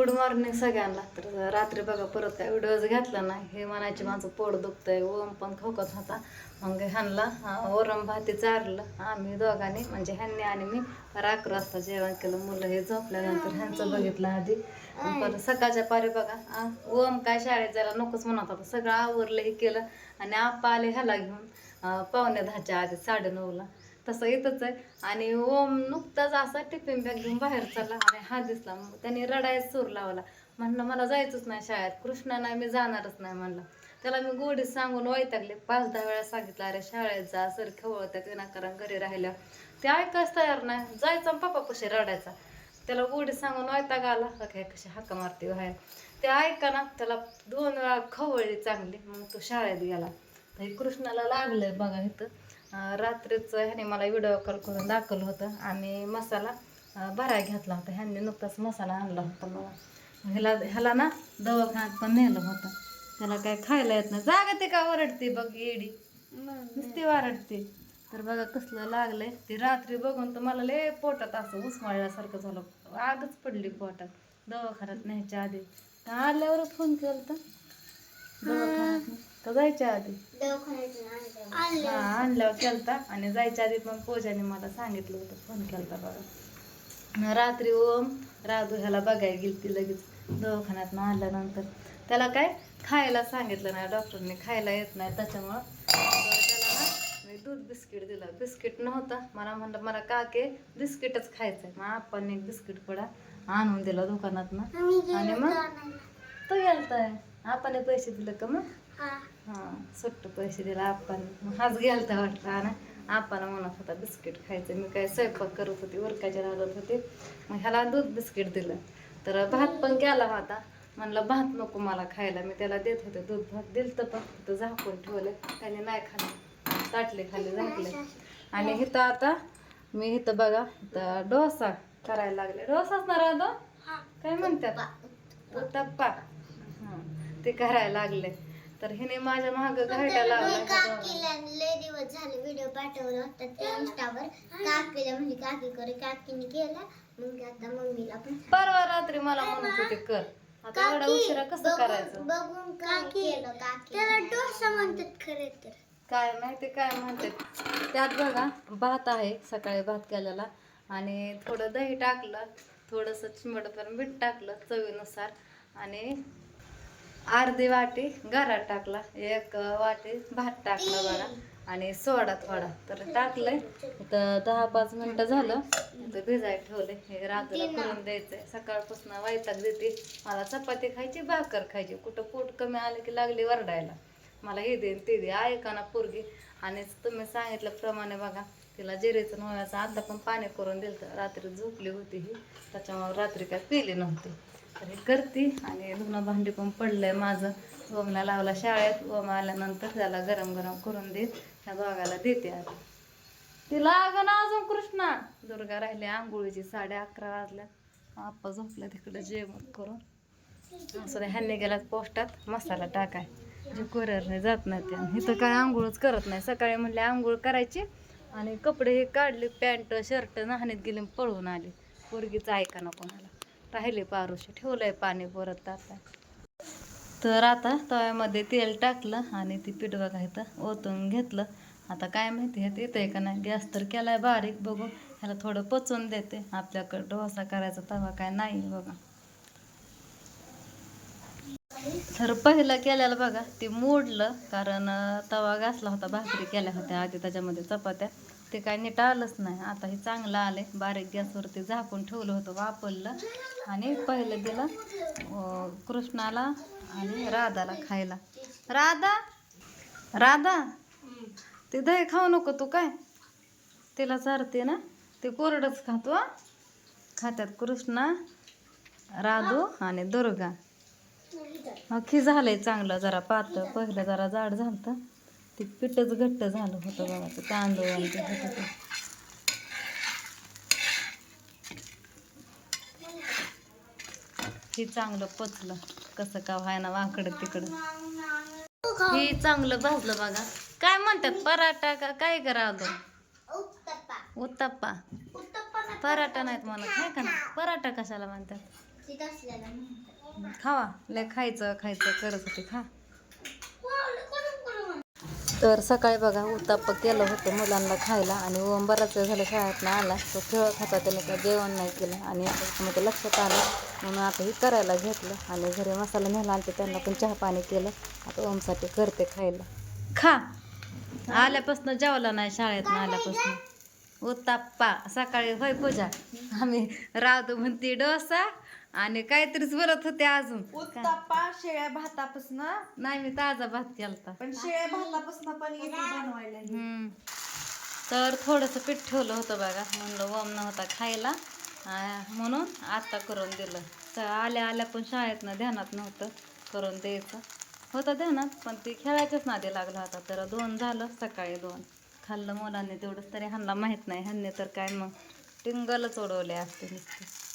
Good morning सगळ्यांना. तर रात्री बघा परत काय डोस घातला नाही. हे म्हणायचे माझं पोट दुखतंय ओम पण खोकत होता. मग ह्यांना ओरम भाती चारलं. आम्ही दोघांनी म्हणजे ह्यांनी आणि मी रात्र वाजता जेवण केलं. मुलं हे झोपल्यानंतर ह्यांचं बघितलं आधी. आणि परत सकाळच्या पारी बघा ओम काय शाळेत जायला नकोच म्हणत होता. सगळं आवरलं हे केलं. आणि आप्पा आले ह्याला घेऊन पावणे दहाच्या आधी साडेनऊला. तसं येतच आहे. आणि ओम नुकताच असा टिफिन बॅग घेऊन बाहेर चालला. आणि हा दिसला. मग त्याने रडायला सूर लावला. म्हणलं मला जायचंच नाही शाळेत. कृष्णा नाही मी जाणारच नाही म्हणलं. त्याला मी गोडी सांगून वैतागले. पाच दहा वेळा सांगितलं अरे शाळेत जा सर खवळत्यात विनाकारण घरी राहिल्या. ते ऐकायच तयार नाही. जायचा पप्पा कसे रडायचा. त्याला गोडी सांगून वैताग आला. का काय कशी हाका मारते हो, बाहेर ते ऐका ना त्याला दोन वेळा खवळली चांगली. मग तो शाळेत गेला. तर हे कृष्णाला लागलंय बघा इथं. रात्रीचं ह्याने मला व्हिडिओ कॉल करून दाखवलं होतं. आणि मसाला अं, भराय घेतला होता. ह्यांनी नुकताच मसाला आणला होता. मला ह्याला ह्याला ना दवाखान्यात पण नेलं होतं. त्याला काय खायला येत नाही. जागा ते का ओरडते बघ येडी. नुसती ओरडते तर बघा कसलं लागलंय. ते रात्री बघून तर मला लय पोटात असं उस्माळल्यासारखं झालं. आगच पडली पोटात. दवाखान्यात न्यायच्या आधी. तर आल्यावर फोन केला तर दवाखान्यात का जायच्या आधी? हा आणल्यावर केलता. आणि जायच्या आधी पण पूजाने मला सांगितलं होतं फोन केलता बघा रात्री ओम राधू ह्याला बघायला गेली ती लगेच. दवाखान्यात आणल्यानंतर. त्याला काय? खायला सांगितलं नाही डॉक्टरने खायला येत नाही त्याच्यामुळं त्याला ना मी दूध बिस्किट दिलं. बिस्किट नव्हतं. मला म्हणलं मला काके बिस्किटच खायचं आहे मग आपण एक बिस्किट पडा आणून दिला दुकानात आणि मग तो गेलताय आपण पैसे दिले का मग? हा सुट्ट पैसे दिला आपण. हाच गेलता वाटला आणि. आपण म्हणत होता बिस्किट खायचं मी काय स्वयंपाक करत होती उरकायचे राहत होते. मग ह्याला दूध बिस्किट दिलं. तर भात पण केला होता. म्हणलं भात नको मला खायला. मी त्याला देत होते दूध. भात दिलं तर पण तिथं झाकून ठेवले. त्याने नाही खाल्ले. ताटले खाली झाकले. आणि इथं आता मी इथं बघा इथं डोसा करायला लागले. डोसाच ना राहतो काय म्हणतात? उत्तप्पा. हा ते करायला लागले. तर हिने माझ्या महाग घायला लावला काकीला लय दिवस झाले व्हिडिओ पाठवला होता त्या इंस्टावर काकीला म्हणजे काकी करे काकीने केला. मग आता मम्मीला पण परवा रात्री मला म्हणत होते कर. आता एवढा उशिरा कसं करायचं? बघून काकी केलं काकी? त्याला डोसा म्हणतात खरे तर. काय माहिती काय म्हणतात? त्यात बघा भात आहे सकाळी भात केलेला आणि थोडं दही टाकलं थोडंसं चिमटभर मीठ टाकलं चवीनुसार आणि अर्धी वाटी गराट टाकला एक वाटी भात टाकला बघा आणि सोडा थोडा. तर टाकलंय. तर दहा पाच मिनटं झालं. तर भिजाय ठेवले हे रात्रीला करून द्यायचंय. सकाळपासून वैताग देते. मला चपाती खायची भाकर खायची. कुठं पोट कमी आलं की लागली वरडायला. मला हे दे ते दे. ऐका ना पोरगी. आणि तुम्ही सांगितल्याप्रमाणे बघा तिला जिरेचं नव्याचं आता पण पाणी करून दिलं तर रात्री झोपली होती ही. त्याच्यामुळे रात्री काय पिली नव्हती. हे करते आणि धुणं भांडी पण पडलंय माझं. ओमला लावला शाळेत. ओम आल्यानंतर त्याला गरम गरम करून देत त्या दोघाला देते आता. तिला अगं ना अजून कृष्णा. दुर्गा राहिली आंघोळीची साडे अकरा वाजल्या. आप्पा झोपला तिकडे जेवण करून. असं ह्यांनी गेल्यात पोस्टात मसाला टाकाय. जे कोररने जात नाही ते. इथं काय आंघोळच करत नाही. सकाळी म्हणले आंघोळ करायची. आणि कपडे हे काढले पॅन्ट शर्ट नाहणीत गेले पळून आले. पोरगीचं ऐका ना कोणाला. राहिले पारुशी. ठेवलंय पाणी परत आता. तर आता तव्यामध्ये तेल टाकलं आणि ती पीठ बघा इथं ओतून घेतलं. आता काय माहिती ह्यात येतंय का नाही? गॅस तर केलाय बारीक बघू. ह्याला थोडं पचवून देते. आपल्याकडं डोसा करायचा तवा काय नाही बघा. तर पहिलं केल्याला बघा ते मोडलं कारण तवा घासला होता भाकरी केल्या होत्या आधी त्याच्यामध्ये चपात्या. ते काय नीट आलंच नाही. आता हे चांगलं आलंय. बारीक गॅसवरती झाकून ठेवलं होतं वापरलं. आणि पहिलं दिलं कृष्णाला आणि राधाला खायला. राधा? राधा? ते दही खाऊ नको तू काय? तिला चारते ना? ते कोरडंच खातो खात्यात कृष्णा राधू आणि दुर्गा. अख्खी झालंय चांगलं जरा पातळ. पहिलं जरा जाड झालं ते पिठच घट्ट झालं होतं बघा ते तांदूळ आणि ते होतं ते. हे चांगलं पचलं. कसं का व्हायना वाकडं तिकडं. हे चांगलं भाजलं बघा. काय म्हणतात पराठा का काय करा अगं? उत्तप्पा. उत्तप्पा उत्तप्पा ना पराठा नाहीत म्हणत नाही का ना पराठा कशाला म्हणतात. खावा. लय खायचं खायचं करत होते खा. तर सकाळी बघा उत्ताप्प केलं होतं मुलांना खायला आणि ओम बराच वेळ झालं शाळेत आला. तो खेळत होता त्याने काय जेवण नाही केलं आणि मग ते लक्षात आलं. म्हणून आता हे करायला घेतलं आणि घरी मसाला नेला आणि त्यांना पण चहा पाणी केलं. आता ओमसाठी करते खायला. खा. आल्यापासून जेवला नाही शाळेत आल्यापासून. उत्ताप्पा सकाळी होय पूजा. आम्ही रावतो म्हणते डोसा आणि काहीतरीच बोलत होते अजून. उत्ताप्पा शेळ्या भातापासून. नाही मी ताजा भात केलता. पण शेळ्या भातापासून पण येते बनवायला हे. हम्म. तर थोडंसं पीठ ठेवलं होतं बघा. म्हणलं वम नव्हता खायला. आ, म्हणून आत्ता करून दिलं. तर आल्या आल्या पण शाळेतनं ध्यानात नव्हतं करून द्यायचं. होतं ध्यानात पण ते खेळायच्याच नादी लागला होता. तर दोन झालं सकाळी दोन. खाल्लं मुलांनी तेवढंच तरी ह्यांना माहीत नाही. ह्यांनी तर काय मग टिंगलच उडवले असते नुसते.